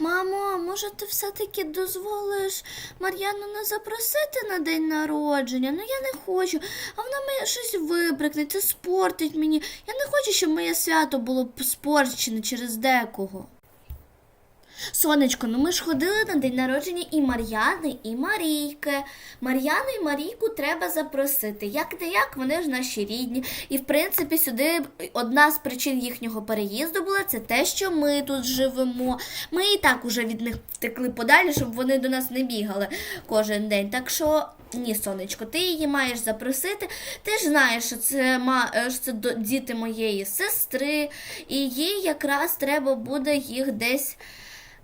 Мамо, може ти все-таки дозволиш Мар'яну не запросити на день народження? Ну я не хочу, а вона мене щось вибрикне, це спортить мені. Я не хочу, щоб моє свято було спорчене через декого. Сонечко, ну ми ж ходили на день народження і Мар'яни, і Марійки. Мар'яну і Марійку треба запросити. Як не як, вони ж наші рідні. І в принципі, сюди одна з причин їхнього переїзду була це те, що ми тут живемо. Ми і так уже від них втекли подалі, щоб вони до нас не бігали кожен день. Так що. Ні, сонечко, ти її маєш запросити. Ти ж знаєш, що це е, що це діти моєї сестри, і їй якраз треба буде їх десь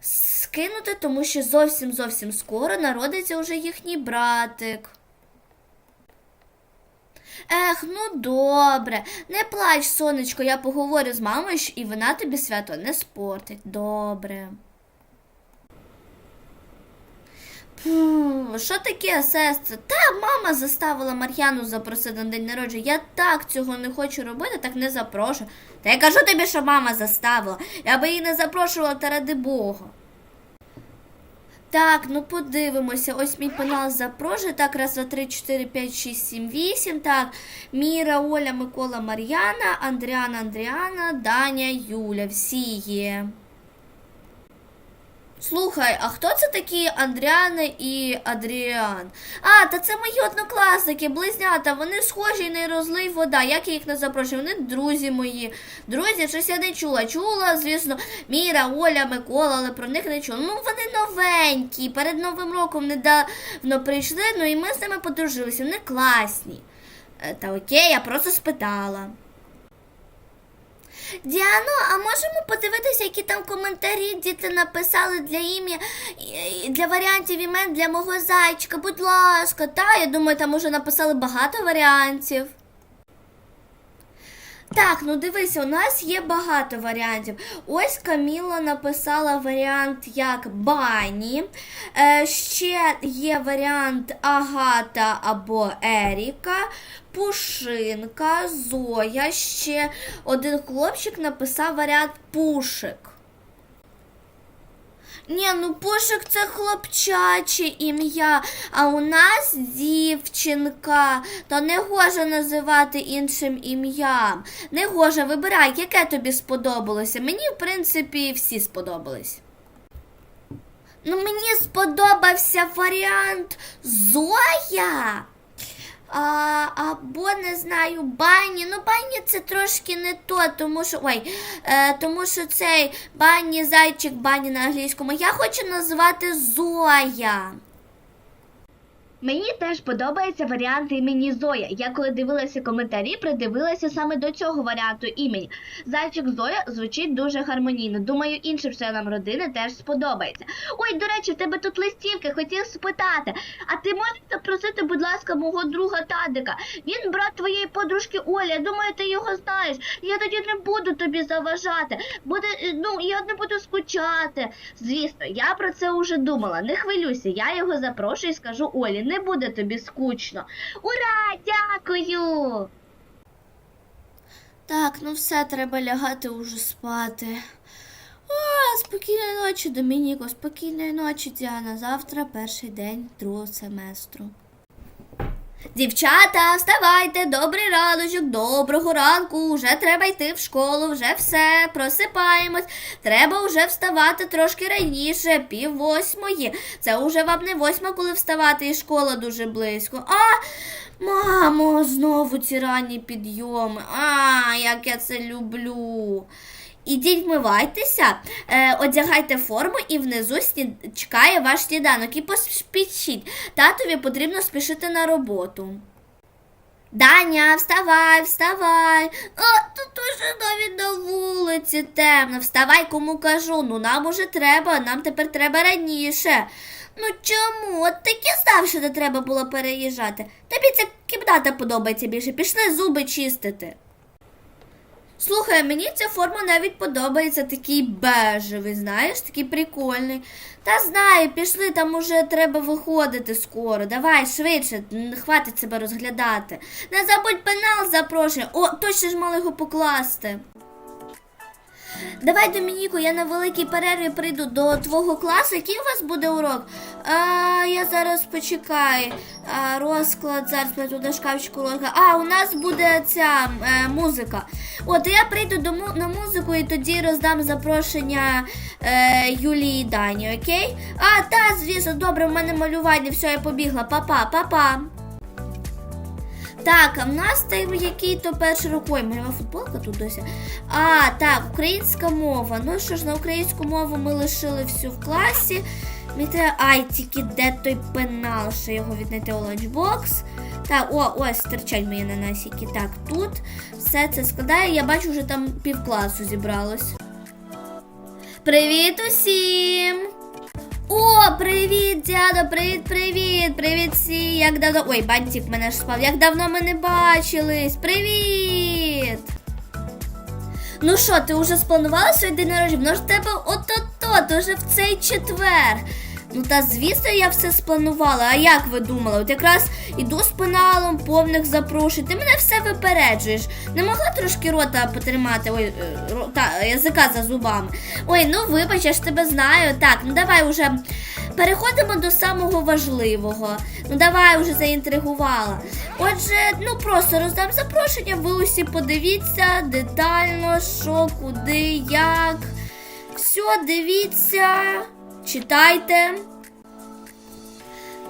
скинути, тому що зовсім зовсім скоро народиться вже їхній братик. Ех, ну добре, не плач, сонечко, я поговорю з мамою, і вона тобі свято не спортить. Добре. Фу, що таке, сестра? Та мама заставила Мар'яну запросити на день народження. Я так цього не хочу робити, так не запрошую. Та я кажу тобі, що мама заставила. Я би її не запрошувала, та ради Бога. Так, ну подивимося. Ось мій пенал запрошує. Так, раз, два, три, чотири, п'ять, шість, сім, вісім. Так, Міра, Оля, Микола, Мар'яна, Андріана, Андріана, Даня, Юля. Всі є. Слухай, а хто це такі Андріана і Адріан? А, та це мої однокласники, близнята, вони схожі не розлий вода. Як я їх не запрошую? Вони друзі мої. Друзі, щось я не чула. Чула, звісно, Міра, Оля, Микола, але про них не чула. Ну, вони новенькі. Перед Новим роком недавно прийшли, ну і ми з ними подружилися. Вони класні. Е, Та окей, я просто спитала. Діано, а можемо подивитися, які там коментарі діти написали для ім'я для варіантів імен для мого зайчика? Будь ласка, та я думаю, там уже написали багато варіантів. Так, ну дивися, у нас є багато варіантів. Ось Каміла написала варіант як Бані. Е, ще є варіант Агата або Еріка, Пушинка, Зоя. Ще один хлопчик написав варіант Пушик. Ні, ну Пушик це хлопчаче ім'я, а у нас дівчинка. То не гоже називати іншим ім'ям. Не гоже, вибирай, яке тобі сподобалося. Мені, в принципі, всі сподобались. Ну, мені сподобався варіант Зоя. А, або не знаю, бані. Ну, бані це трошки не то, тому що. Ой, е, тому що цей бані зайчик бані на англійському. Я хочу назвати Зоя. Мені теж подобається варіант імені Зоя. Я коли дивилася коментарі, придивилася саме до цього варіанту імені. Зайчик Зоя звучить дуже гармонійно. Думаю, іншим членам родини теж сподобається. Ой, до речі, в тебе тут листівки, хотів спитати. А ти можеш запросити, будь ласка, мого друга Тадика? Він брат твоєї подружки Олі. Я думаю, ти його знаєш. Я тоді не буду тобі заважати. Буде, е, ну, я не буду скучати. Звісно, я про це вже думала. Не хвилюйся, я його запрошую і скажу Олі, не буде тобі скучно. Ура! Дякую! Так, ну все, треба лягати уже спати. О, спокійної ночі, Домініко, спокійної ночі, Діана. Завтра перший день другого семестру. Дівчата, вставайте, добрий раночок, доброго ранку. Вже треба йти в школу, вже все, просипаємось. Треба вже вставати трошки раніше, пів восьмої. Це вже вам не восьма, коли вставати, і школа дуже близько. А, мамо, знову ці ранні підйоми. А, як я це люблю. Ідіть вмивайтеся, е, одягайте форму і внизу чекає ваш сніданок. І поспішіть. Татові потрібно спішити на роботу. Даня, вставай, вставай. А, тут уже навіть на вулиці темно. Вставай, кому кажу. Ну нам уже треба, нам тепер треба раніше. Ну чому? От що не треба було переїжджати. Тобі ця кімната подобається більше. Пішли зуби чистити. Слухай, мені ця форма навіть подобається, такий бежевий, знаєш, такий прикольний. Та знаю, пішли, там уже треба виходити скоро. Давай швидше, хватить себе розглядати. Не забудь пенал запрошення. О, точно ж мали його покласти. Давай, Домініко, я на великій перерві прийду до твого класу. Який у вас буде урок? А, я зараз почекаю. А, розклад, зараз я туди шкафчику розклад. А, у нас буде ця е, музика. От я прийду до на музику і тоді роздам запрошення е, Юлії Дані, окей? А, та, звісно, добре, в мене малювання, все, я побігла. Па-па, па-па. Так, а в нас там який-то перший рукою. Моя футболка тут досі. А, так, українська мова. Ну що ж, на українську мову ми лишили всю в класі. Мені. Ай, тільки де той пенал, що його віднайти у ланчбокс. Так, о, ось стирчать мої нанасіки. Так, тут все це складає. Я бачу, вже там півкласу зібралось. Привіт усім! О, привіт, дядо, привіт, привіт, всі. Як давно. Ой, бантик мене ж спав. Як давно ми не бачились. Привіт! Ну що, ти вже спланувала свій день народження? Ну ж тебе ото-то, уже в цей четвер. Ну та звісно, я все спланувала. А як ви думали? От якраз іду з пеналом, повних запрошень. Ти мене все випереджуєш. Не могла трошки рота потримати, ой, е, ро- та, язика за зубами. Ой, ну вибач, я ж тебе знаю. Так, ну давай уже переходимо до самого важливого. Ну давай уже заінтригувала. Отже, ну просто роздам запрошення, ви усі подивіться детально, що, куди, як. Все, дивіться, читайте.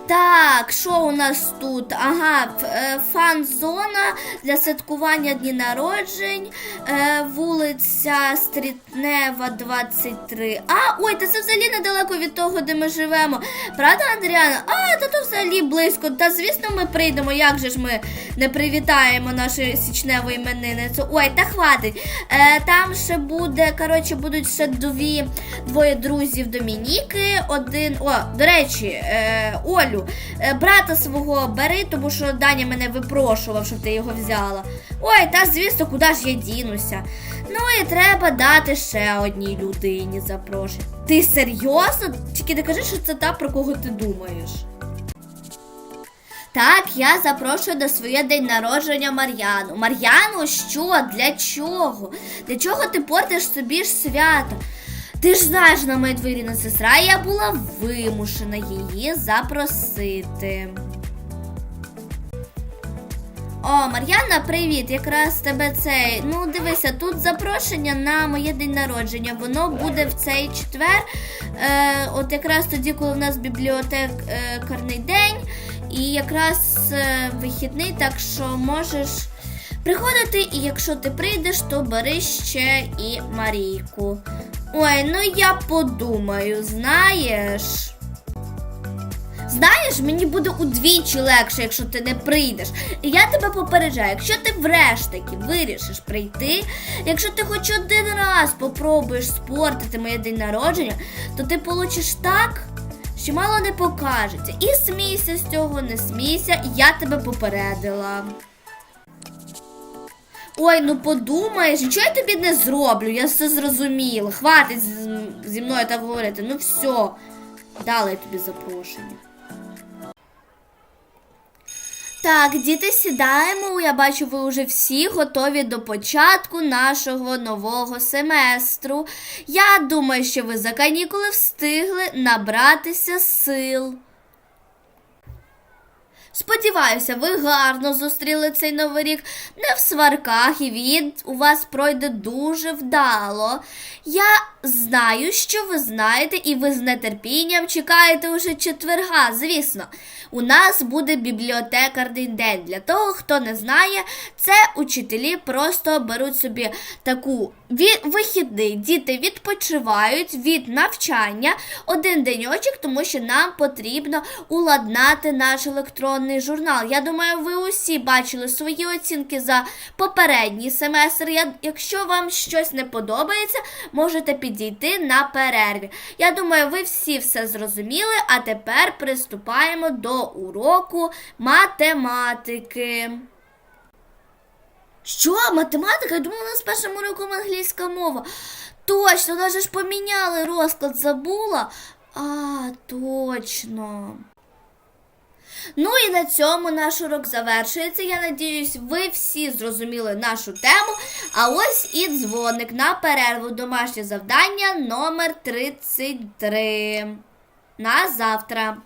Так, що у нас тут? Ага, е, фан-зона для святкування дні народжень, е, вулиця Стрітнева, 23. А, ой, та це взагалі недалеко від того, де ми живемо. Правда, Андріана? А, та то взагалі близько. Та звісно, ми прийдемо. Як же ж ми не привітаємо нашу січневу іменинницю? Ой, та хватить. Е, там ще буде, коротше, будуть ще дві, двоє друзів Домініки. Один. О, до речі, Олю, е, брата свого бери, тому що Даня мене випрошував, щоб ти його взяла. Ой, та звісно, куди ж я дінуся? Ну і треба дати ще одній людині запрошення. Ти серйозно? Тільки не кажи, що це та, про кого ти думаєш. Так, я запрошую до своє день народження Мар'яну. Мар'яну, що? Для чого? Для чого ти портиш собі ж свято? Ти ж знаєш, вона моя двоюрідна сестра, я була вимушена її запросити. О, Мар'яна, привіт! Якраз тебе цей. Ну, дивися, тут запрошення на моє день народження. Воно буде в цей четвер. Е, от якраз тоді, коли в нас бібліотекарний день, і якраз е, вихідний, так що можеш приходити, і якщо ти прийдеш, то бери ще і Марійку. Ой, ну я подумаю, знаєш. Знаєш, мені буде удвічі легше, якщо ти не прийдеш. І я тебе попереджаю, якщо ти врештаки вирішиш прийти, якщо ти хоч один раз попробуєш спортити моє день народження, то ти получиш так, що мало не покажеться. І смійся з цього, не смійся, я тебе попередила. Ой, ну подумаєш, нічого я тобі не зроблю, я все зрозуміла. Хватить зі мною так говорити. Ну все, дала я тобі запрошення. Так, діти, сідаємо. Я бачу, ви вже всі готові до початку нашого нового семестру. Я думаю, що ви за канікули встигли набратися сил. Сподіваюся, ви гарно зустріли цей новий рік, не в сварках, і він у вас пройде дуже вдало. Я знаю, що ви знаєте, і ви з нетерпінням чекаєте уже четверга. Звісно, у нас буде бібліотекарний день. Для того, хто не знає, це учителі просто беруть собі таку вихідний. Діти відпочивають від навчання один деньочок, тому що нам потрібно уладнати наш електронний журнал. Я думаю, ви усі бачили свої оцінки за попередній семестр. Я, якщо вам щось не подобається, можете підійти на перерві. Я думаю, ви всі все зрозуміли, а тепер приступаємо до уроку математики. Що, математика? Я думала, у нас першим уроком англійська мова. Точно, навіть ж поміняли розклад, забула. А, точно. Ну і на цьому наш урок завершується. Я надіюсь, ви всі зрозуміли нашу тему. А ось і дзвоник на перерву. Домашнє завдання номер 33. На завтра.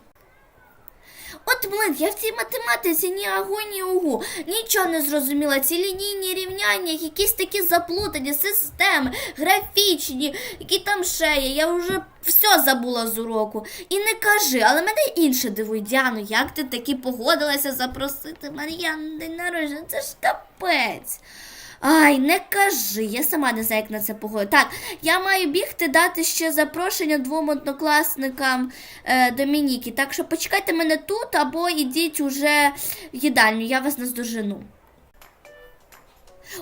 От блин, я в цій математиці ні агу, ні угу. Нічого не зрозуміла. Ці лінійні рівняння, якісь такі заплутані системи, графічні, які там є. Я вже все забула з уроку. І не кажи, але мене інше дивує, Діано, як ти таки погодилася запросити Мар'ян на день народження? Це ж капець. Ай, не кажи, я сама не знаю, як на це погодити. Так, я маю бігти дати ще запрошення двом однокласникам е, Домініки. Так що почекайте мене тут або йдіть уже в їдальню, я вас наздожену.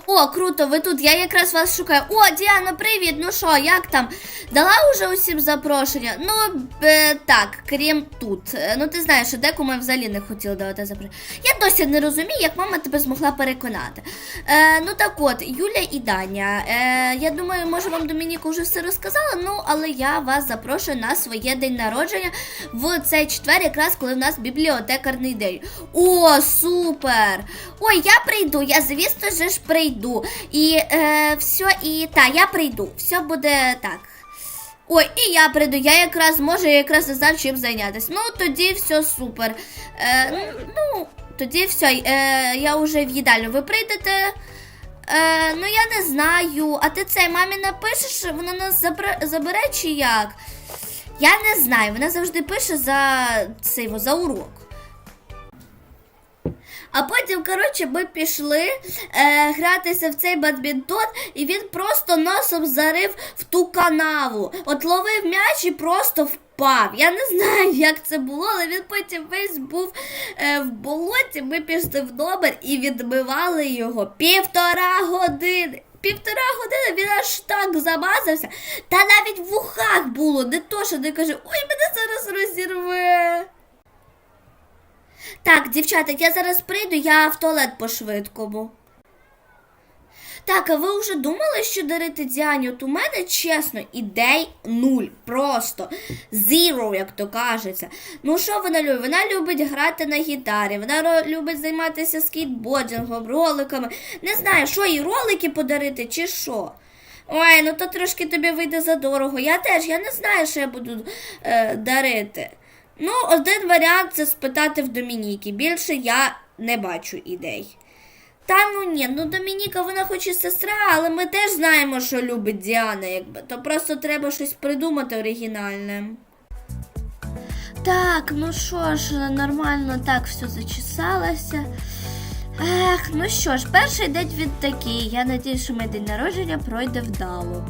О, круто, ви тут, я якраз вас шукаю. О, Діана, привіт! Ну що, як там? Дала уже усім запрошення? Ну, е, так, крім тут. Е, Ну, ти знаєш, що декому я взагалі не хотіла давати запрошення. Я досі не розумію, як мама тебе змогла переконати. Е, ну так от, Юля і Даня. Е, я думаю, може вам Домініка вже все розказала, ну, але я вас запрошую на своє день народження в цей четвер, якраз коли в нас бібліотекарний день. О, супер! Ой, я прийду, я, звісно ж, прийду. І е, все, і та, я прийду. Все буде так. Ой, і я прийду, я якраз можу, я якраз не знав, чим зайнятися. Ну, тоді все супер. Е, ну, тоді все, е, я вже в їдальню. Ви прийдете? Е, ну, я не знаю. А ти цей мамі напишеш, вона нас забере, забере чи як? Я не знаю, вона завжди пише за цей, за урок. А потім, коротше, ми пішли е, гратися в цей бадмінтон, і він просто носом зарив в ту канаву. От ловив м'яч і просто впав. Я не знаю, як це було, але він потім весь був е, в болоті. Ми пішли в номер і відмивали його півтора години. Півтора години він аж так замазався, та навіть в ухах було, не то, що не каже, ой, мене зараз розірве. Так, дівчата, я зараз прийду, я в туалет по-швидкому. Так, а ви вже думали, що дарити Діані? От у мене, чесно, ідей нуль. Просто zero, як то кажеться. Ну, що вона любить? Вона любить грати на гітарі, вона любить займатися скейтбордингом, роликами. Не знаю, що їй ролики подарити чи що. Ой, ну то трошки тобі вийде задорого. Я теж, я не знаю, що я буду е, дарити. Ну, один варіант це спитати в Домініки. Більше я не бачу ідей. Та ну ні, ну Домініка, вона хоч і сестра, але ми теж знаємо, що любить Діана, якби. То просто треба щось придумати оригінальне. Так, ну що ж, нормально так все зачесалося. Ех, ну що ж, перший день він такий. Я надію, що мій день народження пройде вдало.